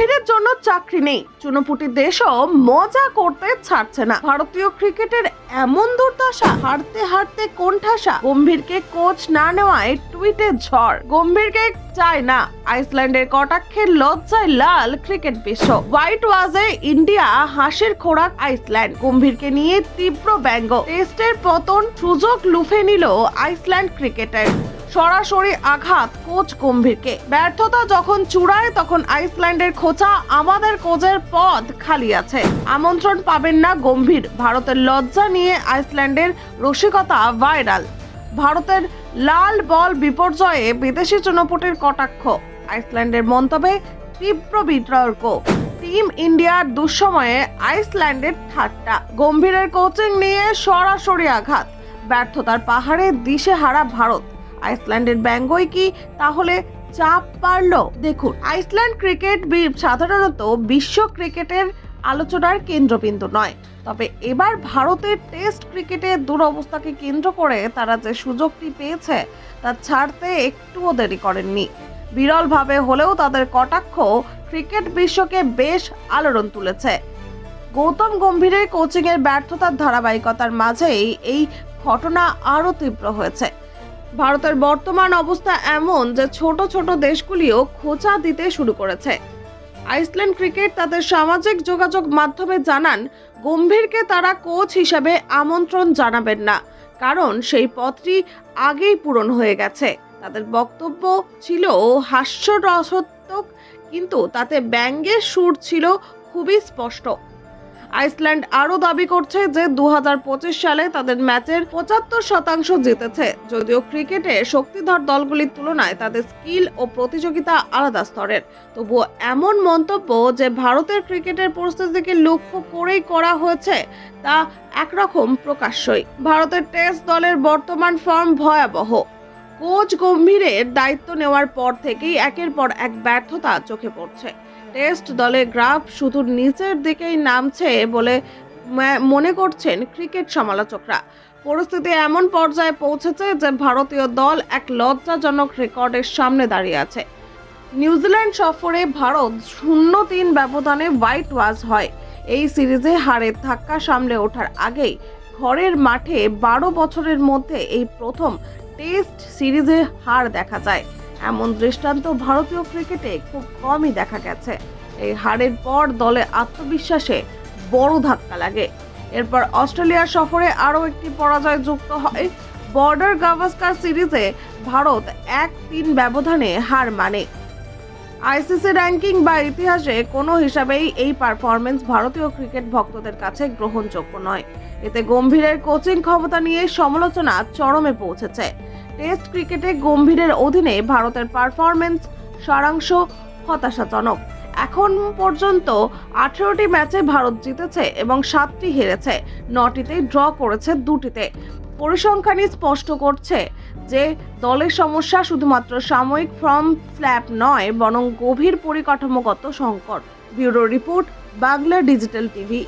গম্ভীরের জন্য চাকরি নেই। চুনোপুটি দেশও মজা করতে ছাড়ছে না। ভারতীয় ক্রিকেটের এমন দুর্দশা, হারতে হারতে কোণঠাসা। গম্ভীরকে কোচ না নেওয়ায় টুইটে ঝড়। গম্ভীরকে চায় না। আইসল্যান্ডের কটাক্ষের লজ্জায় লাল ক্রিকেট বিশ্ব। হোয়াইট ওয়াজে ইন্ডিয়া হাসির খোরাক আইসল্যান্ড। গম্ভীরকে নিয়ে তীব্র ব্যঙ্গ। টেস্টের পতন সুযোগ লুফে নিল আইসল্যান্ড ক্রিকেটের। সরাসরি আঘাত কোচ গম্ভীরকে। ব্যর্থতা যখন চূড়ায়, তখন আইসল্যান্ডের খোঁচা আমাদের কোচের পদ খালি আছে। আমন্ত্রণ পাবেন না গম্ভীর। ভারতের লজ্জা নিয়ে আইসল্যান্ডের রসিকতা ভাইরাল। ভারতের লাল বল বিপর্যয়ে বিদেশি চুনপুটির কটাক্ষ। আইসল্যান্ডের মন্তব্যে তীব্র বিতর্ক। টিম ইন্ডিয়ার দুঃসময়ে আইসল্যান্ডের ঠাট্টা। গম্ভীরের কোচিং নিয়ে সরাসরি আঘাত। ব্যর্থতার পাহাড়ে দিশেহারা ভারত। আইসল্যান্ডের ব্যঙ্গই কি? তাহলে চাপ পারল দেখুন, আইসল্যান্ড ক্রিকেট সাধারণত বিশ্ব ক্রিকেটের আলোচনার কেন্দ্রবিন্দু নয়। তবে এবার ভারতের টেস্ট ক্রিকেটের দুরবস্থাকে কেন্দ্র করে তারা যে সুযোগটি পেয়েছে, তা ছাড়তে একটুও দেরি করেননি। বিরলভাবে হলেও তাদের কটাক্ষ ক্রিকেট বিশ্বকে বেশ আলোড়ন তুলেছে। গৌতম গম্ভীরের কোচিংয়ের ব্যর্থতার ধারাবাহিকতার মাঝেই এই ঘটনা আরও তীব্র হয়েছে। ভারতের বর্তমান অবস্থা এমন যে ছোট ছোট দেশগুলিও খোঁচা দিতে শুরু করেছে। আইসল্যান্ড ক্রিকেট তাদের সামাজিক যোগাযোগ মাধ্যমে জানান, গম্ভীরকে তারা কোচ হিসেবে আমন্ত্রণ জানাবেন না, কারণ সেই পথটি আগেই পূরণ হয়ে গেছে। তাদের বক্তব্য ছিল হাস্যরসাত্মক, কিন্তু তাতে ব্যঙ্গের সুর ছিল খুবই স্পষ্ট। আইসল্যান্ড আরও দাবি করছে যে দু হাজার পঁচিশ সালে তাদের ম্যাচের পঁচাত্তর শতাংশ জিতেছে। যদিও ক্রিকেটে শক্তিধর দলগুলির তুলনায় তাদের স্কিল ও প্রতিযোগিতা আলাদা স্তরের। তবুও এমন মন্তব্য যে ভারতের ক্রিকেটের পরিস্থিতিকে লক্ষ্য করেই করা হয়েছে, তা একরকম প্রকাশ্যই। ভারতের টেস্ট দলের বর্তমান ফর্ম ভয়াবহ। কোচ গম্ভীরের দায়িত্ব নেওয়ার পর থেকেই একের পর এক ব্যর্থতা চোখে পড়ছে। টেস্ট দলের গ্রাফ শুধু নিচের দিকেই নামছে বলে মনে করছেন ক্রিকেট সমালোচকরা। পরিস্থিতি এমন পর্যায়ে পৌঁছেছে যে ভারতীয় দল এক লজ্জাজনক রেকর্ডের সামনে দাঁড়িয়ে আছে। নিউজিল্যান্ড সফরে ভারত শূন্য তিন ব্যবধানে হোয়াইট ওয়াশ হয়। এই সিরিজে হারের ধাক্কা সামলে ওঠার আগেই ঘরের মাঠে বারো বছরের মধ্যে এই প্রথম টেস্ট সিরিজে হার দেখা যায়। এমন দৃষ্টান্ত ভারতীয় ক্রিকেটে খুব কমই দেখা গেছে। এই হারের পর দলে আত্মবিশ্বাসে বড় ধাক্কা লাগে। এরপর অস্ট্রেলিয়া সফরে আরও একটি পরাজয় যুক্ত হয়। বর্ডার গাভাস্কার সিরিজে ভারত এক তিন ব্যবধানে হার মানে। আইসিসি র্যাঙ্কিং বা ইতিহাসে কোনো হিসাবেই এই পারফরমেন্স ভারতীয় ক্রিকেট ভক্তদের কাছে গ্রহণযোগ্য নয়। এতে গম্ভীরের কোচিং ক্ষমতা নিয়ে সমালোচনা চরমে পৌঁছেছে। টেস্ট ক্রিকেটে গম্ভীরের অধীনে ভারতের পারফরমেন্স সারাংশ হতাশাজনক। এখন পর্যন্ত আঠেরোটি ম্যাচে ভারত জিতেছে এবং সাতটি হেরেছে। নটিতে ড্র করেছে দুটিতে। পরিসংখ্যানই স্পষ্ট করছে যে, দলের সমস্যা শুধুমাত্র সাময়িক ফর্ম ফ্ল্যাপ নয়, বরং গভীর পরিকাঠামোগত সংকট। Bureau report, Bangla digital TV.